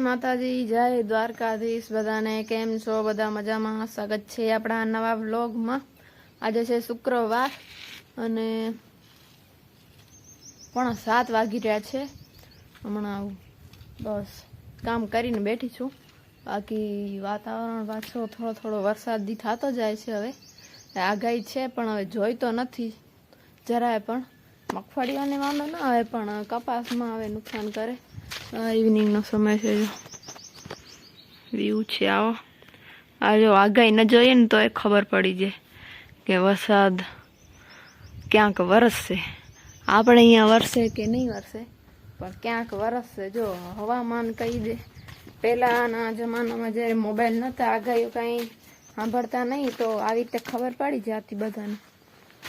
માતાજી, જય દ્વારકાધીશ. બધાને કેમ છો? બધા મજામાં? સ્વાગત છે આપણા નવા વ્લોગમાં. આજે છે શુક્રવાર અને પણ સાત વાગી રહ્યા છે. હમણાં બસ કામ કરીને બેઠી છું. બાકી વાતાવરણ પાછો થોડો થોડો વરસાદી થતો જાય છે હવે. આગાહી છે, પણ હવે જોઈ તો નથી. જરાય પણ. મગફળીઓને વાંધો ના આવે, પણ કપાસમાં હવે નુકસાન કરે. ઇવનિંગનો સમય છે જો વ્યૂ છે આવો આ જો આગાહી ન જોઈએ ને તો એ ખબર પડી જાય કે વરસાદ ક્યાંક વરસશે આપણે અહીંયા વરસે કે નહીં વરસે પણ ક્યાંક વરસશે જો હવામાન કહી દે પહેલાંના જમાનામાં જ્યારે મોબાઈલ નહોતા આગાહીઓ કાંઈ સાંભળતા નહીં તો આવી રીતે ખબર પડી જતી બધાને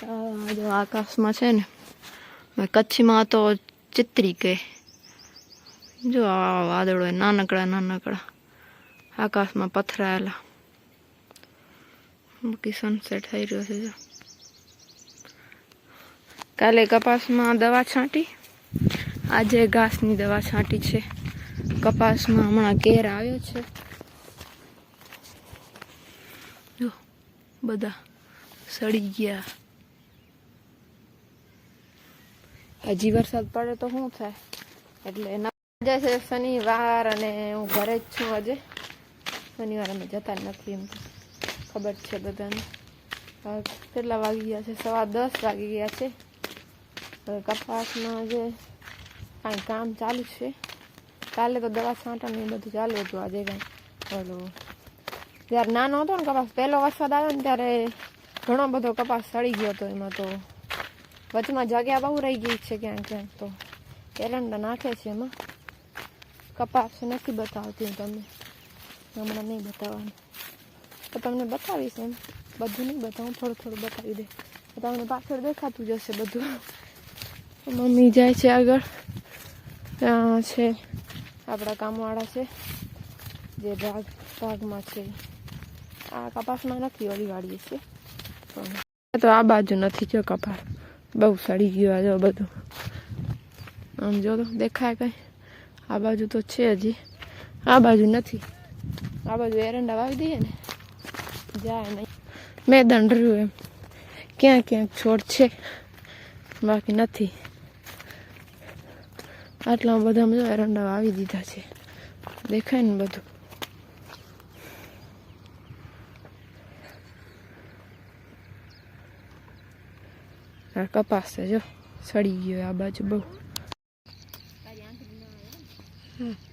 આ જો આકાશમાં છે ને કચ્છમાં તો ચિત્રી કહે જો આ વાદળો એ નાનકડા નાનકડા. આકાશમાં પથરાયેલા. બાકી સનસેટ થઈ રહ્યો છે કાલે કપાસમાં દવા છાંટી. આજે ઘાસની દવા છાંટી છે. કપાસમાં હમણાં કેર આવ્યો છે. જો, બધા સડી ગયા. હજી વરસાદ પડે તો શું થાય? એટલે ના આજે છે શનિવાર અને હું ઘરે જ છું આજે. શનિવાર અમે જતા નથી એમ તો. ખબર છે બધાને. કેટલા વાગી ગયા છે? સવા દસ વાગી ગયા છે. કપાસમાં જે કાંઈ કામ ચાલુ છે. કાલે તો દવા છાંટવાનું એ બધું ચાલુ હતું આજે કાંઈ. ઓલું જ્યારે નાનો હતો ને કપાસ, પહેલો વરસાદ આવ્યો ને ત્યારે ઘણો બધો કપાસ સડી ગયો હતો એમાં તો. વચમાં જગ્યા બહુ રહી ગઈ છે ક્યાંક ક્યાંક તો. એરંડા નાખે છે એમાં. કપાસ નથી બતાવતી હું તમને હમણાં નહીં બતાવવાનું તો તમને બતાવીશ એમ બધું નહીં બતાવું થોડું થોડું બતાવી દે તો તમને પાછળ દેખાતું જશે બધું મમ્મી જાય છે આગળ ત્યાં છે આપણા કામવાળા છે જે ભાગ ભાગમાં છે આ કપાસમાં નથી ઓલી વાળીએ છે તો આ બાજુ નથી જો કપાસ બહુ સડી ગયું આ જો બધું આમ જો દેખાય કઈ આ બાજુ તો છે હજી. આ બાજુ નથી. આ બાજુ એરંડા વાવી દઈએ ને, જાય નહીં. મેદાન રહ્યું એમ. ક્યાં ક્યાંક છોડ છે, બાકી નથી. આટલા બધા જો એરંડા વાવી દીધા છે. દેખાય ને બધું. કપાસ છે જો, સડી ગયો આ બાજુ બહુ. Hmm.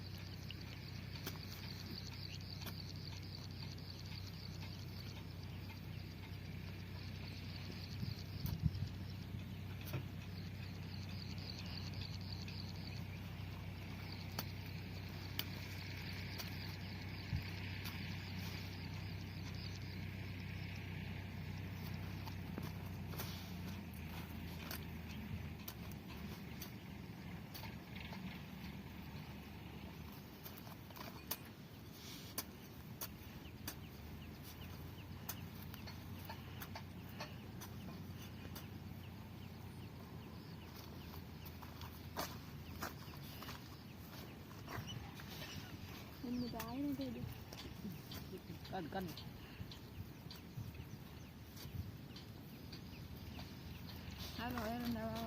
હાલો એરંડા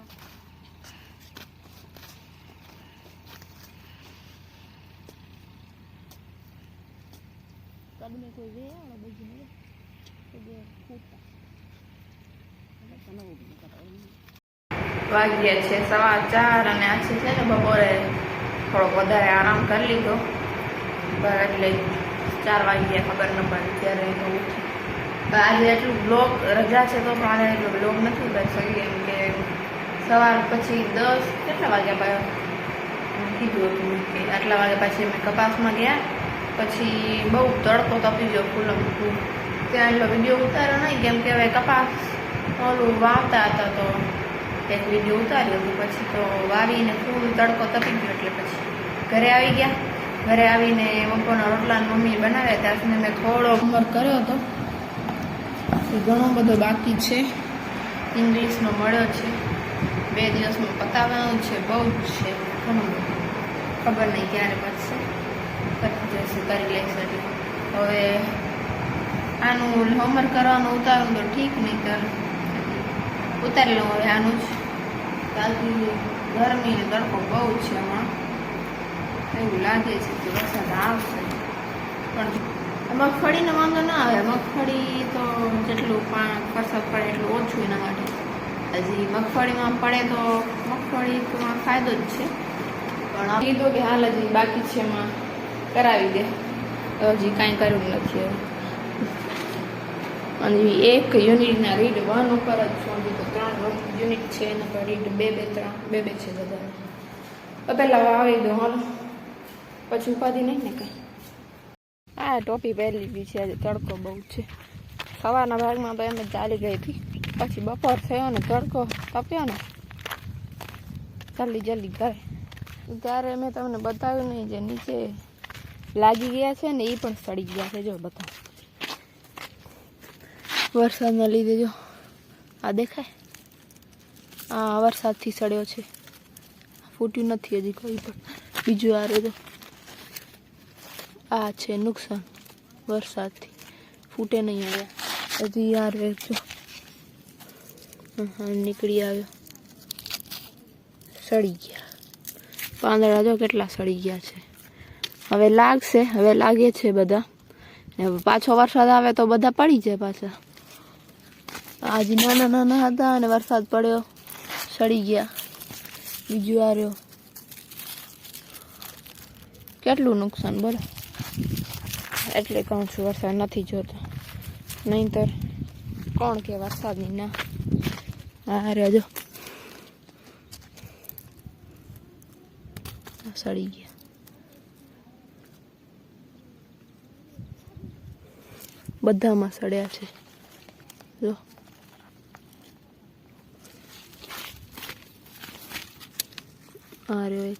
કદમે કોઈ વે આવે બધું ને તો બે ફૂટતા વાગ્યા છે સવા ચાર અને આજે છે ને બપોરે થોડોક વધારે આરામ કરી લીધો. એટલે ચાર વાગ્યા ખબર ન પડી ત્યારે તો ઉઠી. પણ આજે એટલું બ્લોક રજા છે તો પણ આજે એટલો બ્લોક નથી કરી શકી કેમ કે સવાર પછી દસ કેટલા વાગ્યા પાછા કીધું હતું મેં કે આટલા વાગ્યા પછી અમે કપાસમાં ગયા, પછી બહુ તડકો તપી ગયો ફૂલમ ફૂલ ત્યાં એટલો વીડિયો ઉતાર્યો નહીં, કેમ કે હવે કપાસ ઓલું વાવતા હતા તો એક વીડિયો ઉતાર્યો હતો, પછી તો વાવીને ફૂલ તડકો તપી ગયો એટલે પછી ઘરે આવી ગયા. ઘરે આવીને બપોરના રોટલા મમ્મી બનાવ્યા ત્યાં સુધી મેં થોડો હોમવર્ક કર્યો હતો. ઘણો બધો બાકી છે. ઇંગ્લિશનો મળ્યો છે. બે દિવસમાં પતાવવાનું છે, બહુ જ છે. ઘણું બધું. ખબર નહીં ક્યારે પતશે જશે કરી એટલે હવે આનું હોમવર્ક કરવાનું ઉતારું તો ઠીક નહીં કર ઉતારી લઉં હવે આનું જ. બાકી ગરમી તડકો બહુ છે હમણાં. એવું લાગે છે કે વરસાદ આવશે. પણ મગફળીનો વાંધો ના આવે. મગફળી તો જેટલું વરસાદ પડે એટલું ઓછું એના માટે. હજી મગફળીમાં પડે તો મગફળીમાં ફાયદો જ છે. પણ કીધું કે હાલ હજી બાકી છે એમાં. કરાવી દે. હજી કાંઈ કર્યું નથી અને એક યુનિટના રીડ વન ઉપર જ છું. તો ત્રણ યુનિટ છે એના પર રીડ બે બે ત્રણ બે બે છે બધા. પહેલાં આવી દો હાલો. પછી ઉપાધિ નહીં ને કંઈ. આ ટોપી પહેરી લીધી છે, આજે તડકો બહુ છે. સવારના ભાગમાં તો એમ જ ચાલી ગઈ હતી. પછી બપોર થયો ને તડકો તપ્યો ને, જલ્દી જલ્દી ઘરે. ત્યારે મેં તમને બતાવ્યું નહીં જે નીચે લાગી ગયા છે ને એ પણ સડી ગયા છે. જો બતાવ. વરસાદના લીધે જો, આ દેખાય? આ વરસાદથી સડ્યો છે. ફૂટ્યું નથી હજી કોઈ પણ. બીજું આ રહ્યો આ છે નુકસાન વરસાદથી. ફૂટે નહીં આવ્યા હજી યાર વેચો. હા, નીકળી આવ્યો. સડી ગયા. પાંદડા જો કેટલા સડી ગયા છે. હવે લાગશે, હવે લાગે છે બધા. ને પાછો વરસાદ આવે તો બધા પડી જાય પાછા. આજે નાના નાના હતા અને વરસાદ પડ્યો. સડી ગયા. બીજું આ કેટલું નુકસાન બોલો. એટલે કહું છું, વરસાદ નથી જોતો. નહીંતર કોણ કે વરસાદની ના? હા રહ્યો સડી ગયા. બધામાં સડ્યા છે. જો. આ રહ્યો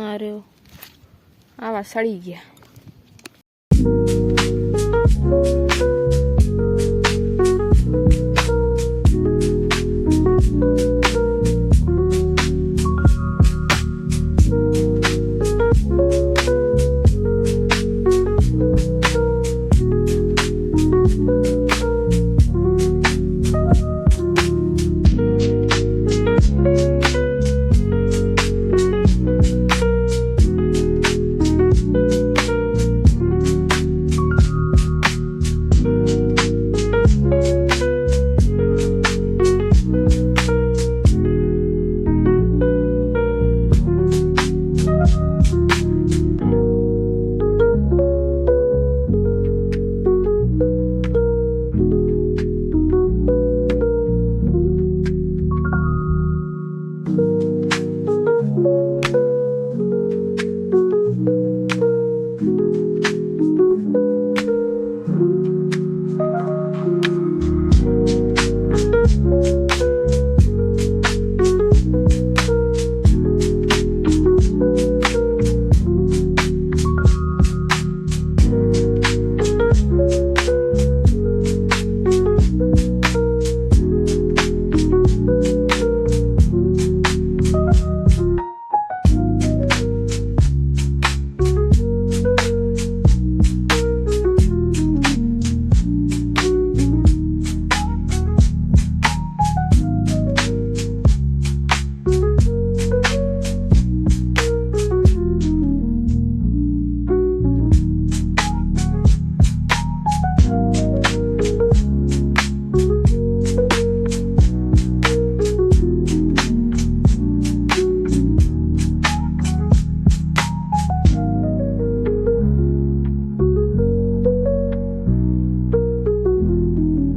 આ રહ્યો. આવા સળી ગયા.